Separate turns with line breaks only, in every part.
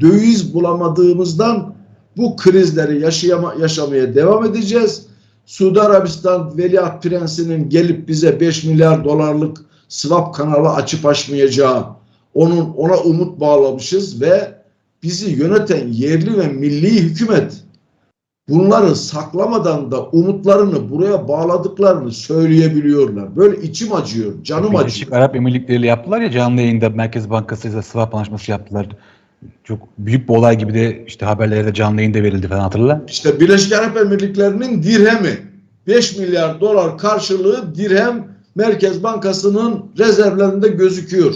döviz bulamadığımızdan bu krizleri yaşayama, yaşamaya devam edeceğiz. Suudi Arabistan Veliaht Prensi'nin gelip bize 5 milyar dolarlık swap kanalı açıp açmayacağı onun ona umut bağlamışız ve bizi yöneten yerli ve milli hükümet bunları saklamadan da umutlarını buraya bağladıklarını söyleyebiliyorlar. Böyle içim acıyor, canım
Birleşik
acıyor.
Arap Emirlikleri ile yaptılar ya canlı yayında Merkez Bankası ile swap anlaşması yaptılar. Çok büyük bir olay gibi de işte haberlerde canlı yayında verildi falan hatırla.
İşte Birleşik Arap Emirlikleri'nin dirhemi 5 milyar dolar karşılığı dirhem Merkez Bankası'nın rezervlerinde gözüküyor.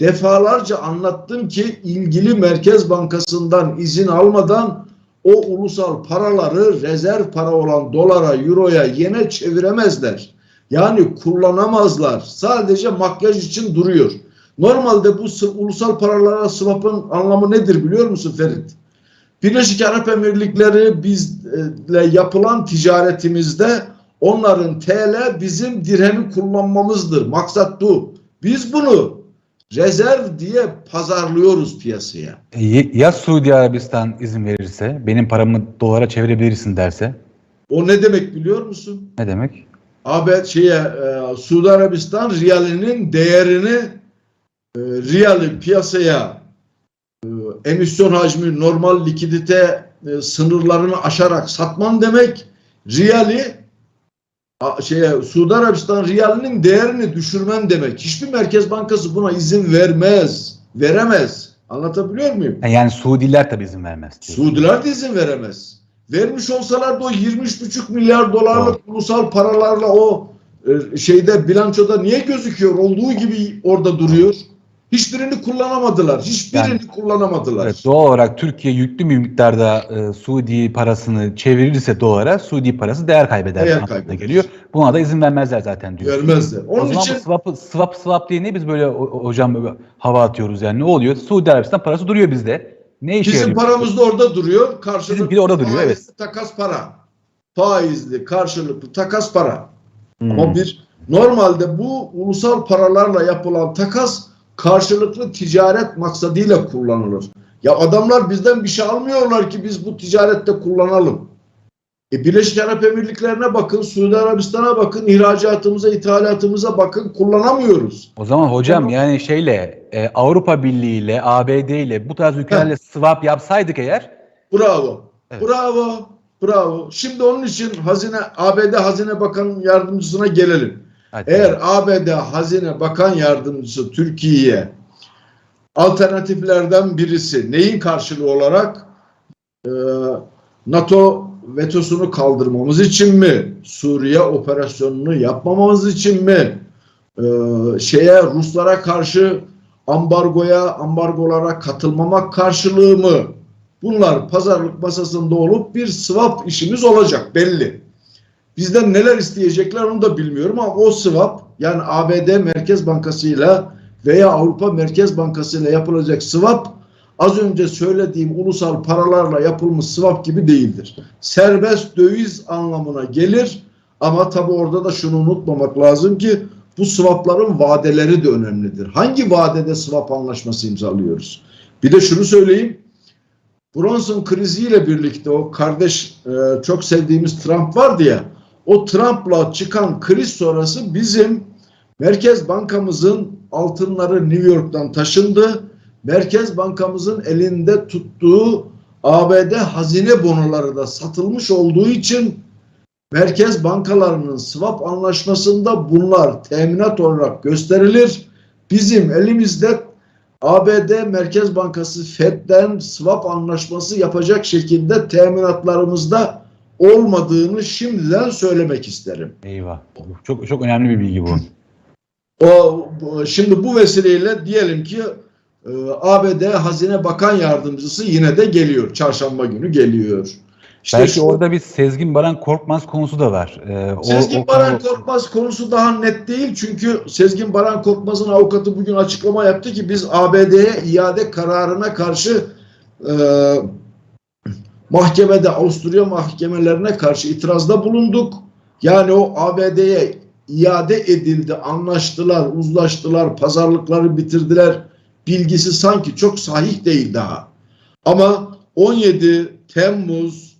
Defalarca anlattım ki ilgili Merkez Bankası'ndan izin almadan o ulusal paraları rezerv para olan dolara, euroya, yene çeviremezler. Yani kullanamazlar. Sadece makyaj için duruyor. Normalde bu ulusal paralara swap'ın anlamı nedir biliyor musun Ferit? Birleşik Arap Emirlikleri bizle yapılan ticaretimizde onların TL bizim dirhemi kullanmamızdır. Maksat bu. Biz bunu rezerv diye pazarlıyoruz piyasaya.
E, Ya Suudi Arabistan izin verirse, benim paramı dolara çevirebilirsin derse
O ne demek biliyor musun?
ne demek?
AB şeye e, Suudi Arabistan riyalinin değerini e, riyali piyasaya e, emisyon hacmi normal likidite e, sınırlarını aşarak satman demek riyali a, şeye Suudi Arabistan riyalinin değerini düşürmen demek. Hiçbir merkez bankası buna izin vermez. Veremez. Anlatabiliyor muyum?
Ha, Yani Suudiler tabii izin vermez.
Suudiler de izin veremez. Vermiş olsalar da o 23,5 milyar dolarlık ulusal paralarla o e, şeyde bilançoda niye gözüküyor? Olduğu gibi orada duruyor. Hiçbirini kullanamadılar. Hiçbirini
Yani-
kullanamadılar.
Evet, doğal olarak Türkiye yüklü bir miktarda e, Suudi parasını çevirirse dolara Suudi parası değer kaybeder.
Değer kaybeder.
geliyor. Buna da izin vermezler zaten diyor.
Vermezler.
O
Onun
zaman
için
swap, swap, swap diye ne biz böyle o- o- hocam böyle hava atıyoruz yani ne oluyor? Suudi Arabistan parası duruyor bizde. Ne işe
bizim
yarıyor?
paramız da orada duruyor. Karşılıklı
Bizimki de orada duruyor, evet.
takas para. Faizli, karşılıklı takas para.
Hmm.
Ama bir normalde bu ulusal paralarla yapılan takas karşılıklı ticaret maksadıyla kullanılır. Ya adamlar bizden bir şey almıyorlar ki biz bu ticarette kullanalım. E Birleşik Arap Emirlikleri'ne bakın, Suudi Arabistan'a bakın, ihracatımıza, ithalatımıza bakın kullanamıyoruz.
O zaman hocam
Tamam.
yani şeyle e, Avrupa Birliği ile ABD ile bu tarz ülkelerle swap yapsaydık eğer
Bravo.
Evet.
Bravo. Bravo. Şimdi onun için Hazine ABD Hazine Bakan Yardımcısına gelelim.
Hadi.
Eğer ABD Hazine Bakan Yardımcısı Türkiye'ye alternatiflerden birisi neyin karşılığı olarak Ee, NATO vetosunu kaldırmamız için mi? Suriye operasyonunu yapmamamız için mi? Ee, şeye Ruslara karşı ambargoya, ambargolara katılmamak karşılığı mı? Bunlar pazarlık masasında olup bir swap işimiz olacak belli. Bizden neler isteyecekler onu da bilmiyorum ama o swap yani ABD Merkez Bankası ile veya Avrupa Merkez Bankası ile yapılacak swap az önce söylediğim ulusal paralarla yapılmış swap gibi değildir. Serbest döviz anlamına gelir ama tabi orada da şunu unutmamak lazım ki bu swapların vadeleri de önemlidir. Hangi vadede swap anlaşması imzalıyoruz? Bir de şunu söyleyeyim. Bronson kriziyle birlikte o kardeş e, çok sevdiğimiz Trump vardı ya o Trump'la çıkan kriz sonrası bizim Merkez Bankamızın altınları New York'tan taşındı. Merkez Bankamızın elinde tuttuğu ABD hazine bonoları da satılmış olduğu için merkez bankalarının swap anlaşmasında bunlar teminat olarak gösterilir. Bizim elimizde ABD Merkez Bankası Fed'den swap anlaşması yapacak şekilde teminatlarımızda olmadığını şimdiden söylemek isterim.
Eyvah. Çok çok önemli bir bilgi bu.
O şimdi bu vesileyle diyelim ki e, ABD Hazine Bakan Yardımcısı yine de geliyor. Çarşamba günü geliyor. İşte
Belki
şu-
orada bir Sezgin Baran Korkmaz konusu da var. Ee, o-
Sezgin
o-
Baran
o-
Korkmaz konusu daha net değil çünkü Sezgin Baran Korkmaz'ın avukatı bugün açıklama yaptı ki biz ABD'ye iade kararına karşı e, mahkemede Avusturya mahkemelerine karşı itirazda bulunduk. Yani o ABD'ye iade edildi, anlaştılar, uzlaştılar, pazarlıkları bitirdiler. Bilgisi sanki çok sahih değil daha. Ama 17 Temmuz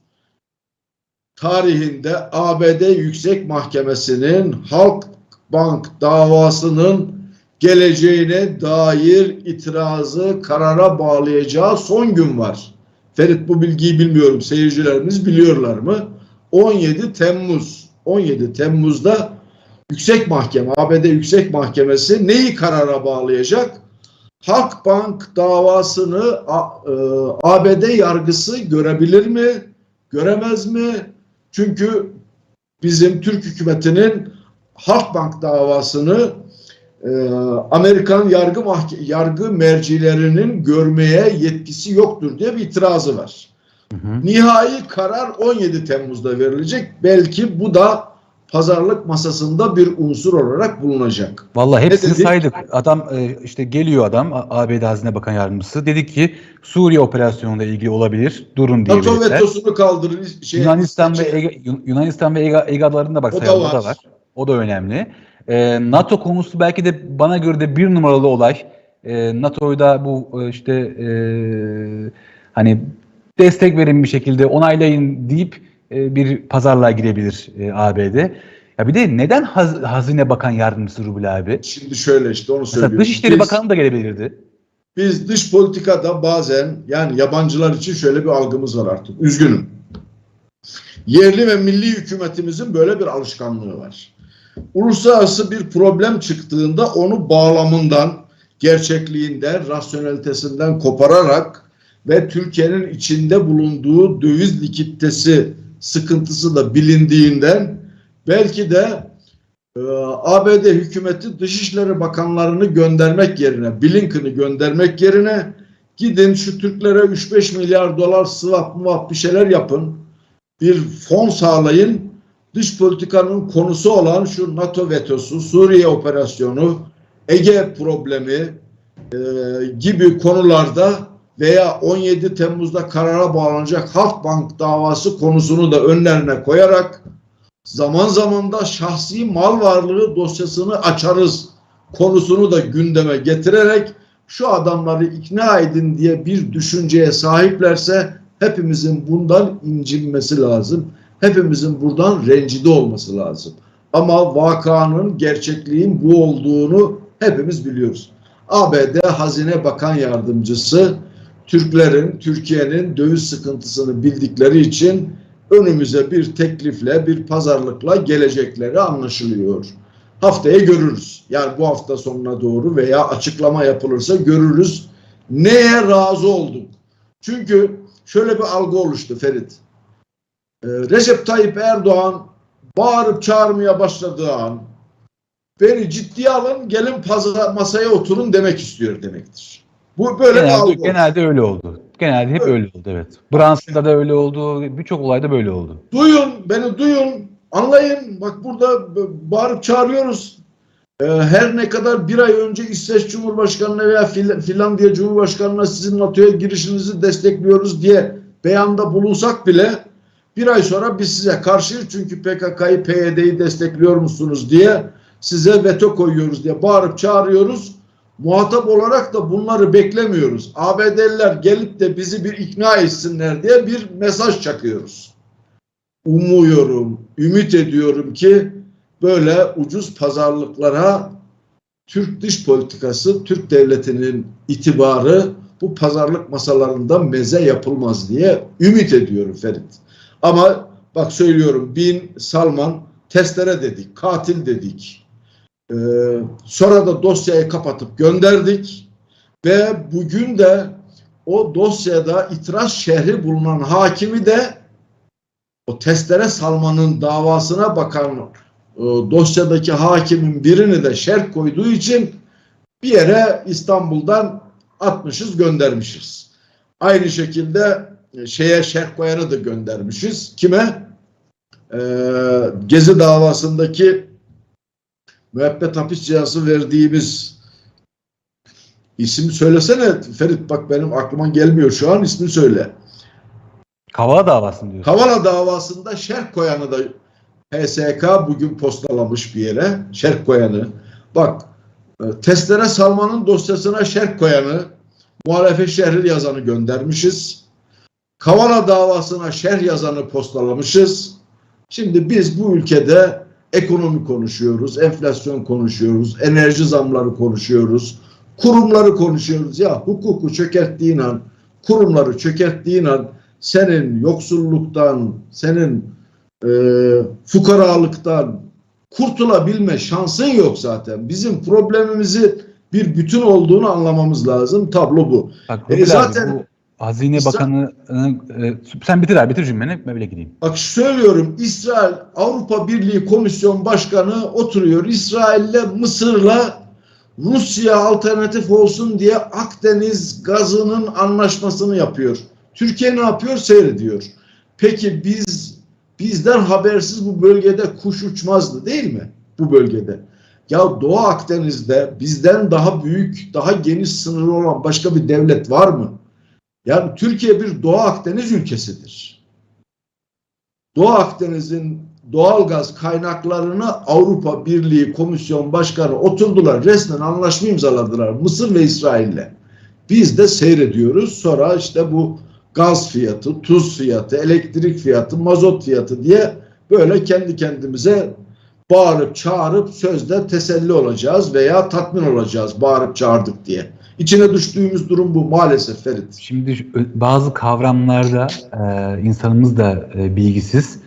tarihinde ABD Yüksek Mahkemesi'nin Halkbank davasının geleceğine dair itirazı karara bağlayacağı son gün var. Ferit bu bilgiyi bilmiyorum. Seyircilerimiz biliyorlar mı? 17 Temmuz. 17 Temmuz'da Yüksek Mahkeme, ABD Yüksek Mahkemesi neyi karara bağlayacak? Halkbank davasını A- e, ABD yargısı görebilir mi? Göremez mi? Çünkü bizim Türk hükümetinin Halkbank davasını Amerikan yargı yargı mercilerinin görmeye yetkisi yoktur diye bir itirazı var.
Hı hı.
Nihai karar 17 Temmuz'da verilecek. Belki bu da pazarlık masasında bir unsur olarak bulunacak.
Vallahi hepsini
dedik?
saydık. Adam e, işte geliyor adam ABD Hazine Bakan Yardımcısı. Dedi ki Suriye operasyonuyla ilgili olabilir. Durun diye
NATO vetosunu kaldırır. Şey,
Yunanistan ve
şey-
Ege, Yun- Yunanistan ve Ege, Ege adalarında bak
da
sayalım, o
var.
da var. O da önemli. Ee, NATO konusu belki de bana göre de bir numaralı olay. Ee, NATO'yu da bu e, işte e, hani destek verin bir şekilde onaylayın deyip e, bir pazarlığa girebilir e, ABD. Ya bir de neden Haz- Hazine Bakan Yardımcısı Rubil abi?
Şimdi şöyle işte onu
Mesela
söylüyorum.
Dışişleri
Biz-
Bakanı da gelebilirdi.
Biz dış politikada bazen yani yabancılar için şöyle bir algımız var artık. Üzgünüm. Yerli ve milli hükümetimizin böyle bir alışkanlığı var. Uluslararası bir problem çıktığında onu bağlamından, gerçekliğinden, rasyonelitesinden kopararak ve Türkiye'nin içinde bulunduğu döviz likiditesi sıkıntısı da bilindiğinden belki de ee, ABD hükümeti Dışişleri Bakanlarını göndermek yerine, Blinken'ı göndermek yerine gidin şu Türklere 3-5 milyar dolar swap muvap bir şeyler yapın. Bir fon sağlayın. Dış politikanın konusu olan şu NATO vetosu, Suriye operasyonu, Ege problemi e, gibi konularda veya 17 Temmuz'da karara bağlanacak Halkbank davası konusunu da önlerine koyarak zaman zaman da şahsi mal varlığı dosyasını açarız konusunu da gündeme getirerek şu adamları ikna edin diye bir düşünceye sahiplerse hepimizin bundan incinmesi lazım. Hepimizin buradan rencide olması lazım. Ama vakanın, gerçekliğin bu olduğunu hepimiz biliyoruz. ABD Hazine Bakan Yardımcısı Türklerin, Türkiye'nin döviz sıkıntısını bildikleri için önümüze bir teklifle, bir pazarlıkla gelecekleri anlaşılıyor. Haftaya görürüz. Yani bu hafta sonuna doğru veya açıklama yapılırsa görürüz. Neye razı olduk? Çünkü şöyle bir algı oluştu Ferit. Ee, Recep Tayyip Erdoğan bağırıp çağırmaya başladığı an beni ciddiye alın gelin pazar, masaya oturun demek istiyor demektir. Bu böyle
Genelde,
algı. oldu.
genelde öyle oldu. Genelde hep
Öyle.
öyle oldu evet. Brunson'da da öyle oldu. Birçok olayda böyle oldu.
Duyun, beni duyun, anlayın. Bak burada bağırıp çağırıyoruz. Ee, her ne kadar bir ay önce İsveç Cumhurbaşkanı'na veya Finlandiya Cumhurbaşkanı'na sizin NATO'ya girişinizi destekliyoruz diye beyanda bulunsak bile bir ay sonra biz size karşıyız çünkü PKK'yı, PYD'yi destekliyor musunuz diye size veto koyuyoruz diye bağırıp çağırıyoruz. Muhatap olarak da bunları beklemiyoruz. ABD'liler gelip de bizi bir ikna etsinler diye bir mesaj çakıyoruz umuyorum, ümit ediyorum ki böyle ucuz pazarlıklara Türk dış politikası, Türk devletinin itibarı bu pazarlık masalarında meze yapılmaz diye ümit ediyorum Ferit. Ama bak söylüyorum Bin Salman testere dedik, katil dedik. Ee, sonra da dosyayı kapatıp gönderdik ve bugün de o dosyada itiraz şehri bulunan hakimi de o testere salmanın davasına bakan e, dosyadaki hakimin birini de şerh koyduğu için bir yere İstanbul'dan atmışız göndermişiz. Aynı şekilde şeye şerh koyanı da göndermişiz. Kime? Ee, Gezi davasındaki müebbet hapis cezası verdiğimiz isim söylesene Ferit bak benim aklıma gelmiyor şu an ismini söyle.
Kavala davasını diyorsun.
Kavala davasında şerh koyanı da HSK bugün postalamış bir yere. Şerh koyanı. Bak e, testlere salmanın dosyasına şerh koyanı muhalefet şerh yazanı göndermişiz. Kavala davasına şerh yazanı postalamışız. Şimdi biz bu ülkede ekonomi konuşuyoruz, enflasyon konuşuyoruz, enerji zamları konuşuyoruz, kurumları konuşuyoruz. Ya hukuku çökerttiğin an, kurumları çökerttiğin an senin yoksulluktan, senin e, fukaralıktan kurtulabilme şansın yok zaten. Bizim problemimizi bir bütün olduğunu anlamamız lazım. Tablo bu.
Bak,
E, zaten-
bu Hazine
Sa-
Bakanı'nın e, sen bitir abi bitir cümleni ben böyle gideyim.
Bak söylüyorum İsrail Avrupa Birliği Komisyon Başkanı oturuyor. İsrail'le Mısır'la Rusya alternatif olsun diye Akdeniz gazının anlaşmasını yapıyor. Türkiye ne yapıyor? Seyrediyor. Peki biz bizden habersiz bu bölgede kuş uçmazdı değil mi? Bu bölgede. Ya Doğu Akdeniz'de bizden daha büyük, daha geniş sınırı olan başka bir devlet var mı? Yani Türkiye bir Doğu Akdeniz ülkesidir. Doğu Akdeniz'in doğal gaz kaynaklarını Avrupa Birliği Komisyon Başkanı oturdular. Resmen anlaşma imzaladılar Mısır ve İsrail'le. Biz de seyrediyoruz. Sonra işte bu gaz fiyatı, tuz fiyatı, elektrik fiyatı, mazot fiyatı diye böyle kendi kendimize bağırıp çağırıp sözde teselli olacağız veya tatmin olacağız bağırıp çağırdık diye. İçine düştüğümüz durum bu maalesef Ferit.
Şimdi bazı kavramlarda e, insanımız da e, bilgisiz.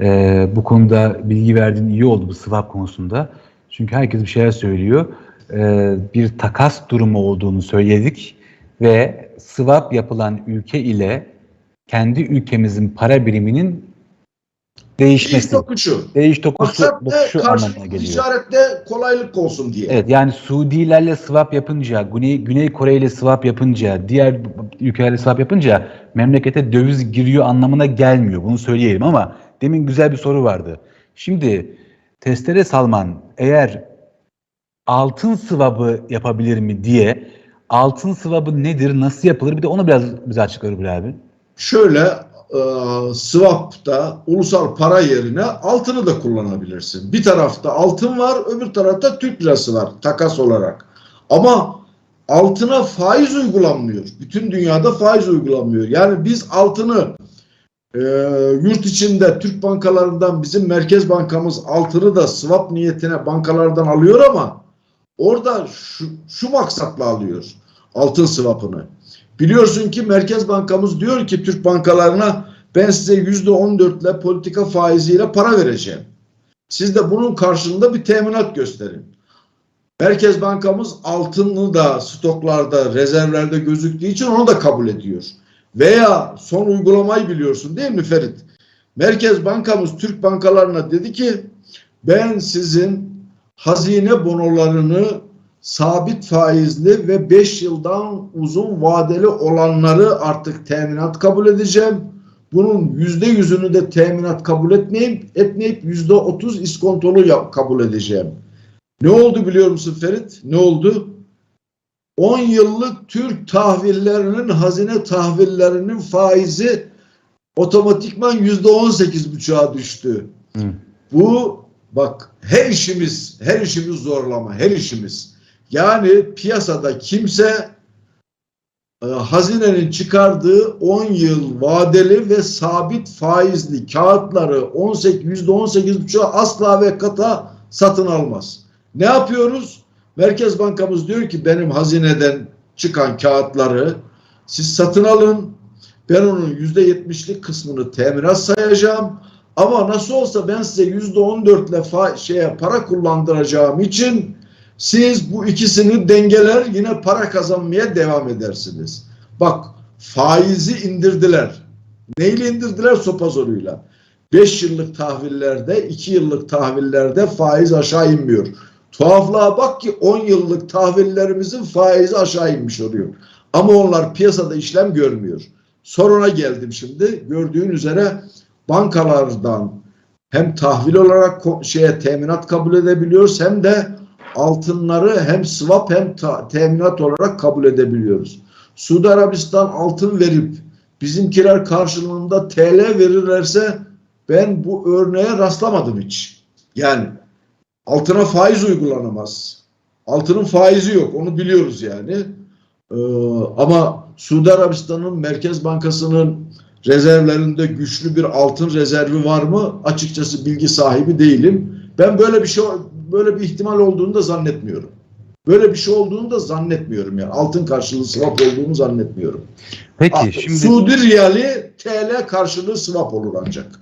E, bu konuda bilgi verdiğin iyi oldu bu swap konusunda. Çünkü herkes bir şeyler söylüyor. E, bir takas durumu olduğunu söyledik ve swap yapılan ülke ile kendi ülkemizin para biriminin değişmesi, değiş tokusu
Maksat ne?
dokuşu anlamına geliyor.
ticarette kolaylık olsun diye.
Evet yani Suudilerle swap yapınca, Güney, Güney Kore ile swap yapınca, diğer ülkelerle swap yapınca memlekete döviz giriyor anlamına gelmiyor. Bunu söyleyelim ama demin güzel bir soru vardı. Şimdi Testere Salman eğer altın swap'ı yapabilir mi diye altın swap'ı nedir, nasıl yapılır bir de onu biraz bize açıklar Bilal abi.
Şöyle e, swap'ta ulusal para yerine altını da kullanabilirsin. Bir tarafta altın var, öbür tarafta Türk lirası var takas olarak. Ama altına faiz uygulanmıyor. Bütün dünyada faiz uygulanmıyor. Yani biz altını e, yurt içinde Türk bankalarından bizim Merkez Bankamız altını da swap niyetine bankalardan alıyor ama orada şu, şu maksatla alıyor altın swap'ını. Biliyorsun ki Merkez Bankamız diyor ki Türk bankalarına ben size yüzde on dörtle politika faiziyle para vereceğim. Siz de bunun karşılığında bir teminat gösterin. Merkez Bankamız altını da stoklarda, rezervlerde gözüktüğü için onu da kabul ediyor. Veya son uygulamayı biliyorsun değil mi Ferit? Merkez Bankamız Türk bankalarına dedi ki ben sizin hazine bonolarını sabit faizli ve 5 yıldan uzun vadeli olanları artık teminat kabul edeceğim. Bunun yüzde yüzünü de teminat kabul etmeyip etmeyip yüzde otuz iskontolu yap, kabul edeceğim. Ne oldu biliyor musun Ferit? Ne oldu? 10 yıllık Türk tahvillerinin hazine tahvillerinin faizi otomatikman yüzde on sekiz buçuğa düştü.
Hı.
Bu bak her işimiz her işimiz zorlama her işimiz. Yani piyasada kimse e, hazinenin çıkardığı 10 yıl vadeli ve sabit faizli kağıtları 18 yüzde 18 buçuğa asla ve kata satın almaz. Ne yapıyoruz? Merkez Bankamız diyor ki benim hazineden çıkan kağıtları siz satın alın. Ben onun yüzde yetmişlik kısmını teminat sayacağım. Ama nasıl olsa ben size yüzde on dörtle şeye para kullandıracağım için siz bu ikisini dengeler yine para kazanmaya devam edersiniz. Bak faizi indirdiler. Neyle indirdiler? Sopa zoruyla. 5 yıllık tahvillerde, 2 yıllık tahvillerde faiz aşağı inmiyor. Tuhaflığa bak ki 10 yıllık tahvillerimizin faizi aşağı inmiş oluyor. Ama onlar piyasada işlem görmüyor. Soruna geldim şimdi. Gördüğün üzere bankalardan hem tahvil olarak şeye teminat kabul edebiliyoruz hem de altınları hem swap hem teminat olarak kabul edebiliyoruz. Suudi Arabistan altın verip bizimkiler karşılığında TL verirlerse ben bu örneğe rastlamadım hiç. Yani altına faiz uygulanamaz. Altının faizi yok onu biliyoruz yani. Ee, ama Suudi Arabistan'ın Merkez Bankası'nın rezervlerinde güçlü bir altın rezervi var mı? Açıkçası bilgi sahibi değilim. Ben böyle bir şey böyle bir ihtimal olduğunu da zannetmiyorum. Böyle bir şey olduğunu da zannetmiyorum yani. Altın karşılığı swap olduğunu zannetmiyorum.
Peki
Ah,
şimdi
Suudi riyali TL karşılığı swap olur ancak.